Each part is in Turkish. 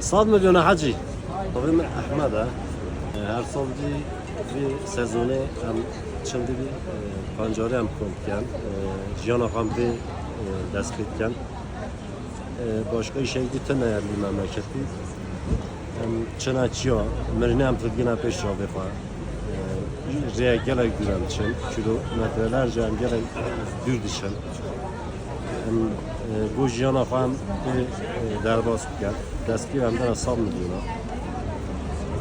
صد میلیون حجی آقای من احمد هر سال دی bir sezonu hem şimdi bir e, pancarı hem kontken Jiyana ham bir e, dest etken e, başka işe gittin ayarlı memleketi hem çınakçıya mirine hem tılgına peş çaldı fa Reye gerek güzel için kilometrelerce hem gerek düz için hem e, bu Jiyana ham bir e, derbas etken dest bir hem de sal milyona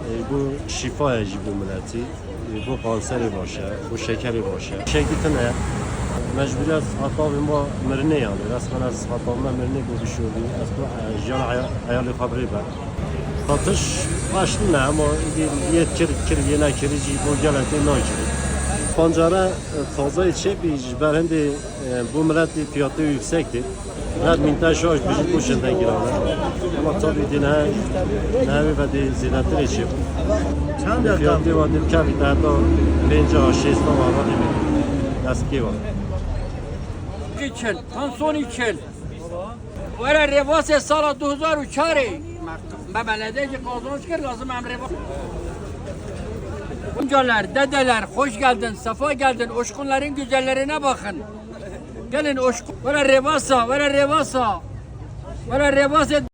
e, bu şifaya bu milleti e, bu kanseri başı, bu şekeri başı. Şey gitine mecburiyet hatta ma mirne yani. Resmen az hatta ma mirne bu bir şey oluyor. Az bu e, jana ayarlı haberi ben. Satış başlı ne ama bir yetkir kir yine kirici bu geleti ne kiri Pancara e, taze içe bir berende e, bu millet bir fiyatı yüksekti. Her mintaj şoş bir bu şundan giranlar. Ama tabii dine ne ve de zinetler içip چند رقم fiyatı var bir kafi daha da bence aşağısı var var demek. Eski var. için, panson için. Vere revase sala 2004 Memelede ki kazanç kır lazım emre bak. Amcalar, dedeler hoş geldin, safa geldin. Oşkunların güzellerine bakın. Gelin oşkun. Vere revasa, vere revasa. Vere revase